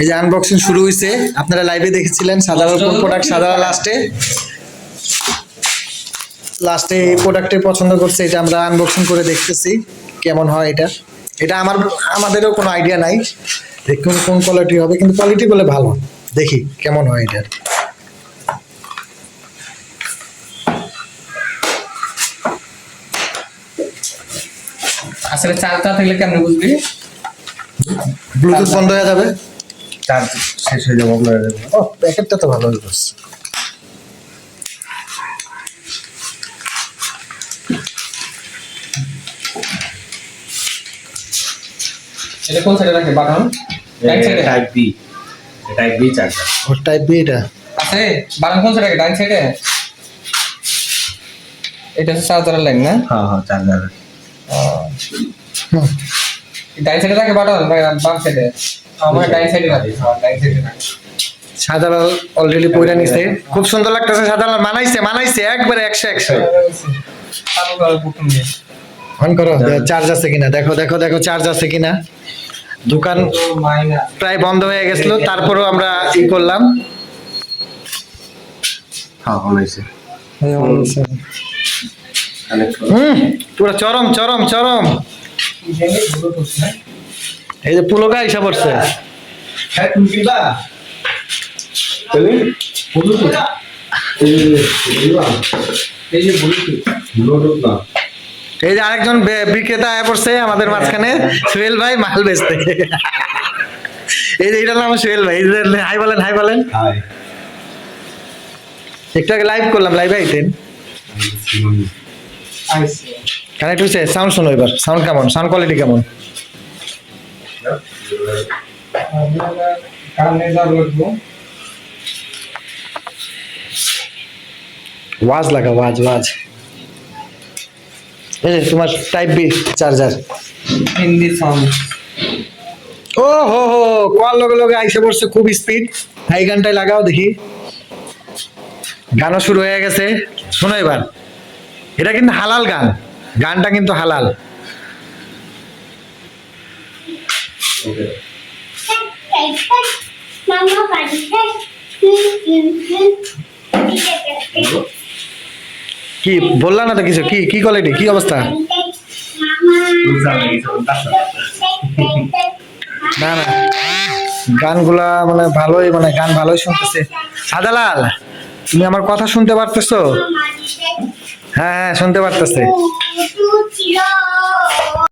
এই যে আনবক্সিং শুরু হয়েছে আপনারা লাইভে দেখেছিলেন সাধারণ প্রোডাক্ট সাধারণ লাস্টে লাস্টে এই প্রোডাক্টে পছন্দ করছে এটা আমরা আনবক্সিং করে দেখতেছি কেমন হয় এটা। এটা আমার আমাদেরও কোনো আইডিয়া নাই দেখুন কোন কোয়ালিটি হবে কিন্তু কোয়ালিটি বলে ভালো। দেখি কেমন হয় এটা আসলে চার্জটা থাকলে কেমন বুঝবি? ব্লুটুথ বন্ধ হয়ে যাবে। চার্জ শেষ হয়ে যাবে আপনার ও প্যাকেটটা তো ভালো হয়ে গেছে এটা কোন সাইডে রাখে? বাটন? ডাইন সাইডে type B type B charger. ওর টাইপ বি এটা? আছে? বাটন কোন সাইডে রাখে? ডাইন সাইডে এটা চার্জারের লাইন না? হ্যাঁ হ্যাঁ চার্জার হুম। ডাইন সাইডে রাখে বাটন? বাম সাইডে। আমার ডাইন সাইডে রাখে ডাইন সাইডে রাখে সাদালাল অলরেডি পয়রা নিছে। খুব সুন্দর লাগতেছে সাদালাল মানাইছে মানাইছে একবারে একশো একশো। অন করো। চার্জ আছে কিনা? দেখো দেখো দেখো চার্জ আছে কিনা? দোকান প্রায় বন্ধ হয়ে গেছিল তারপরেও আমরা ই করলাম। হ্যাঁ হুম পুরো চরম চরম চরম। এই যে পুলকা হিসাব করছে হ্যাঁ। তুমি কিবা তুমি ব্লুটুথ এই যে আরেকজন বিক্রেতা আয়া পড়ছে আমাদের মাঝখানে। সোহেল ভাই মাল বেচতে। এই যে এটার নাম সোহেল ভাই। হাই বলেন হাই বলেন। হাই। একটু আগে লাইভ করলাম লাইভ আইতেন। আইসি। কানেক্ট হয়েছে সাউন্ড শোনো এবার সাউন্ড কেমন? সাউন্ড কোয়ালিটি কেমন? ওয়াজ লাগা ওয়াজ ওয়াজ। এই তোমার type B charger Hindi sound ও হো হো কোয়ার লগে লগে আইসে পড়ছে খুব স্পিড এই গানটাই লাগাও দেখি। গানও শুরু হয়ে গেছে। শোনো এবার। এটা কিন্তু হালাল গান। গানটা কিন্তু হালাল। কি, বললা না তো কিছু? কি কি কোয়ালিটি কি অবস্থা? না না। গানগুলা মানে ভালোই মানে গান ভালোই শুনতেছে। সাদালাল, তুমি আমার কথা শুনতে পারতেছো? হ্যাঁ হ্যাঁ শুনতে পারতেছে